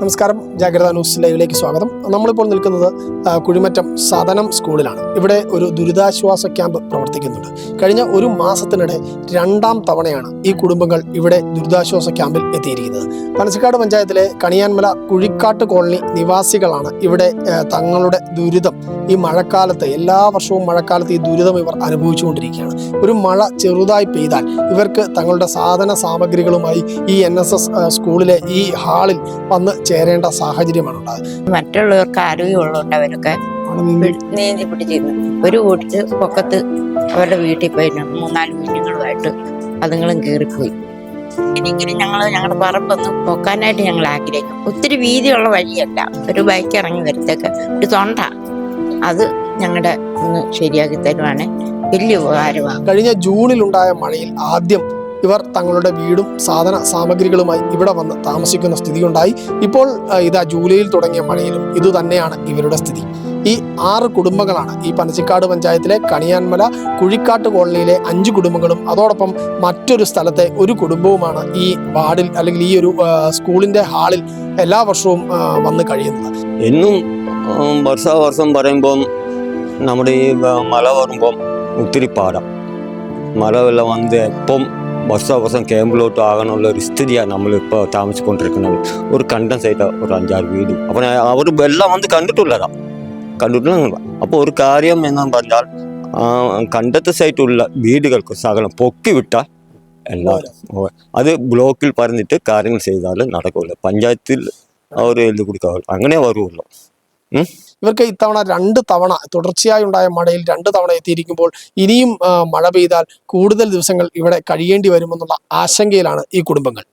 നമസ്കാരം. ജാഗ്രത ന്യൂസ് ലൈവിലേക്ക് സ്വാഗതം. നമ്മളിപ്പോൾ നിൽക്കുന്നത് കുഴിമറ്റം സദനം സ്കൂളിലാണ്. ഇവിടെ ഒരു ദുരിതാശ്വാസ ക്യാമ്പ് പ്രവർത്തിക്കുന്നുണ്ട്. കഴിഞ്ഞ ഒരു മാസത്തിനിടെ രണ്ടാം തവണയാണ് ഈ കുടുംബങ്ങൾ ഇവിടെ ദുരിതാശ്വാസ ക്യാമ്പിൽ എത്തിയിരിക്കുന്നത്. പനസിക്കാട് പഞ്ചായത്തിലെ കണിയാൻമല കുഴിക്കാട്ട് കോളനി നിവാസികളാണ് ഇവിടെ തങ്ങളുടെ ദുരിതം ഈ മഴക്കാലത്ത് എല്ലാ വർഷവും മഴക്കാലത്ത് ഈ ദുരിതം ഇവർ അനുഭവിച്ചുകൊണ്ടിരിക്കുകയാണ്. ഒരു മഴ ചെറുതായി പെയ്താൽ ഇവർക്ക് തങ്ങളുടെ സാധന സാമഗ്രികളുമായി ഈ എൻ സ്കൂളിലെ ഈ ഹാളിൽ വന്ന് ചേരേണ്ട സാഹചര്യമാണ് ഉണ്ടാകുന്നത് മറ്റുള്ളവർക്ക് ആരോഗ്യമുള്ളതുകൊണ്ട് അവരൊക്കെ നീന്തി പിടിച്ചിരുന്നു ഒരു കൂട്ടിച്ച് പൊക്കത്ത് അവരുടെ വീട്ടിൽ പോയി മൂന്നാൽ കുഞ്ഞുങ്ങളുമായിട്ട് അതുങ്ങളും കയറിപ്പോയി. ഇങ്ങനെ ഞങ്ങൾ ഞങ്ങളുടെ പറമ്പൊന്ന് പൊക്കാനായിട്ട് ഞങ്ങൾ ആഗ്രഹിക്കും. ഒത്തിരി വീതിയുള്ള വഴിയല്ല. ഒരു ബൈക്ക് ഇറങ്ങി വരത്തേക്ക്. ഒരു തൊണ്ട. അത് ഞങ്ങളുടെ ഒന്ന് ശരിയാക്കി തരുവാണെങ്കിൽ വലിയ ഉപകാരമാണ് കഴിഞ്ഞ ജൂണിലുണ്ടായ മഴയിൽ ആദ്യം ഇവർ തങ്ങളുടെ വീടും സാധന സാമഗ്രികളുമായി ഇവിടെ വന്ന് താമസിക്കുന്ന സ്ഥിതിയുണ്ടായി. ഇപ്പോൾ ഇതാ ജൂലൈയിൽ തുടങ്ങിയ മഴയിലും ഇതുതന്നെയാണ് ഇവരുടെ സ്ഥിതി. ഈ ആറ് കുടുംബങ്ങളാണ് ഈ പനച്ചിക്കാട് പഞ്ചായത്തിലെ കണിയാൻമല കുഴിക്കാട്ട് കോളനിയിലെ അഞ്ച് കുടുംബങ്ങളും അതോടൊപ്പം മറ്റൊരു സ്ഥലത്തെ ഒരു കുടുംബവുമാണ് ഈ വാർഡിൽ അല്ലെങ്കിൽ ഈ ഒരു സ്കൂളിന്റെ ഹാളിൽ എല്ലാ വർഷവും വന്ന് കഴിയുന്നത്. എന്നും വർഷാവർഷം പറയുമ്പം നമ്മുടെ ഈ മല വരുമ്പം ഒത്തിരി പാടാം. മല വെള്ളം വന്ന് എപ്പം വർഷാവർഷം ക്യാമ്പിലോട്ട് ആകാനുള്ള ഒരു സ്ഥിതിയാണ് നമ്മളിപ്പോൾ താമസിച്ചുകൊണ്ടിരിക്കുന്നത്. ഒരു കണ്ടൻസായിട്ട് ഒരു അഞ്ചാറ് വീട്. അപ്പം അവർ വെള്ളം വന്ന് കണ്ടിട്ടുള്ളതാ. കണ്ടിട്ടുള്ള അപ്പോൾ ഒരു കാര്യം എന്ന് പറഞ്ഞാൽ കണ്ടത്ത് സൈറ്റുള്ള വീടുകൾക്ക് സകലം പൊക്കി വിട്ടാൽ എല്ലാവരും. അത് ബ്ലോക്കിൽ പറഞ്ഞിട്ട് കാര്യങ്ങൾ ചെയ്താൽ നടക്കില്ല പഞ്ചായത്തിൽ അവർ എഴുതി കൊടുക്കാവുള്ളൂ അങ്ങനെ വരുള്ളൂ? ഇവർക്ക് ഇത്തവണ രണ്ട് തവണ തുടർച്ചയായി ഉണ്ടായ മഴയിൽ രണ്ട് തവണ എത്തിയിരിക്കുമ്പോൾ ഇനിയും മഴ പെയ്താൽ കൂടുതൽ ദിവസങ്ങൾ ഇവിടെ കഴിയേണ്ടി വരുമെന്നുള്ള ആശങ്കയിലാണ് ഈ കുടുംബങ്ങൾ.